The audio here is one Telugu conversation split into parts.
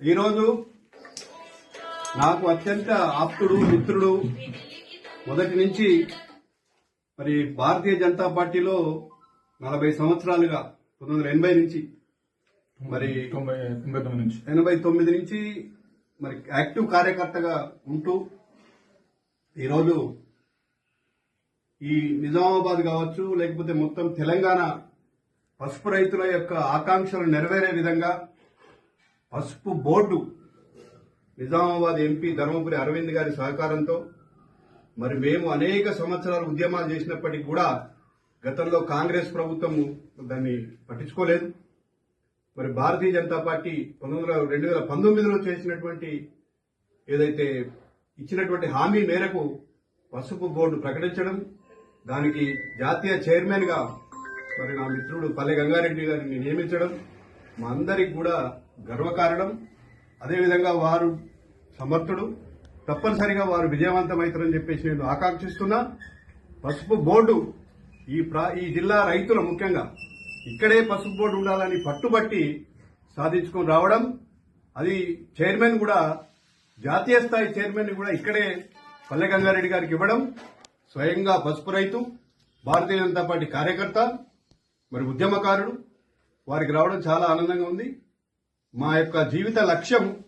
ఈరోజు నాకు అత్యంత ఆప్తుడు మిత్రుడు మొదటి నుంచి మరి భారతీయ జనతా పార్టీలో నలభై సంవత్సరాలుగా పంతొమ్మిది వందల ఎనభై నుంచి మరి ఎనభై తొమ్మిది నుంచి మరి యాక్టివ్ కార్యకర్తగా ఉంటూ ఈరోజు ఈ నిజామాబాద్ కావచ్చు లేకపోతే మొత్తం తెలంగాణ పసుపు రైతుల యొక్క ఆకాంక్షలు నెరవేరే విధంగా పసుపు బోర్డు. నిజామాబాద్ ఎంపీ ధర్మపురి అరవింద్ గారి సహకారంతో మరి మేము అనేక సంవత్సరాలు ఉద్యమాలు చేసినప్పటికీ కూడా గతంలో కాంగ్రెస్ ప్రభుత్వం దాన్ని పట్టించుకోలేదు. మరి భారతీయ జనతా పార్టీ పంతొమ్మిది వందల రెండు వేల పంతొమ్మిదిలో చేసినటువంటి ఏదైతే ఇచ్చినటువంటి హామీ మేరకు పసుపు బోర్డు ప్రకటించడం దానికి జాతీయ చైర్మన్గా మరి నా మిత్రుడు పల్లె గంగారెడ్డి గారిని నియమించడం మా అందరికి కూడా గర్వకారణం. అదేవిధంగా వారు సమర్థుడు. తప్పనిసరిగా వారు విజయవంతమవుతారని చెప్పేసి నేను ఆకాంక్షిస్తున్నా. పసుపు బోర్డు ఈ ప్రా ఈ జిల్లా రైతులు ముఖ్యంగా ఇక్కడే పసుపు బోర్డు ఉండాలని పట్టుబట్టి సాధించుకొని రావడం. అది చైర్మన్ కూడా జాతీయ స్థాయి చైర్మన్ కూడా ఇక్కడే పల్లె గంగారెడ్డి గారికి ఇవ్వడం. స్వయంగా పసుపు రైతు భారతీయ జనతా పార్టీ కార్యకర్త మరి ఉద్యమకారుడు. వారికి రావడం చాలా ఆనందంగా ఉంది. మా యొక్క జీవిత లక్ష్యం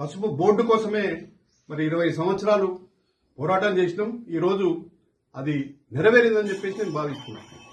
పసుపు బోర్డు కోసమే మరి ఇరవై సంవత్సరాలు పోరాటం చేసినాం. ఈరోజు అది నెరవేరిందని చెప్పేసి నేను భావిస్తున్నాను.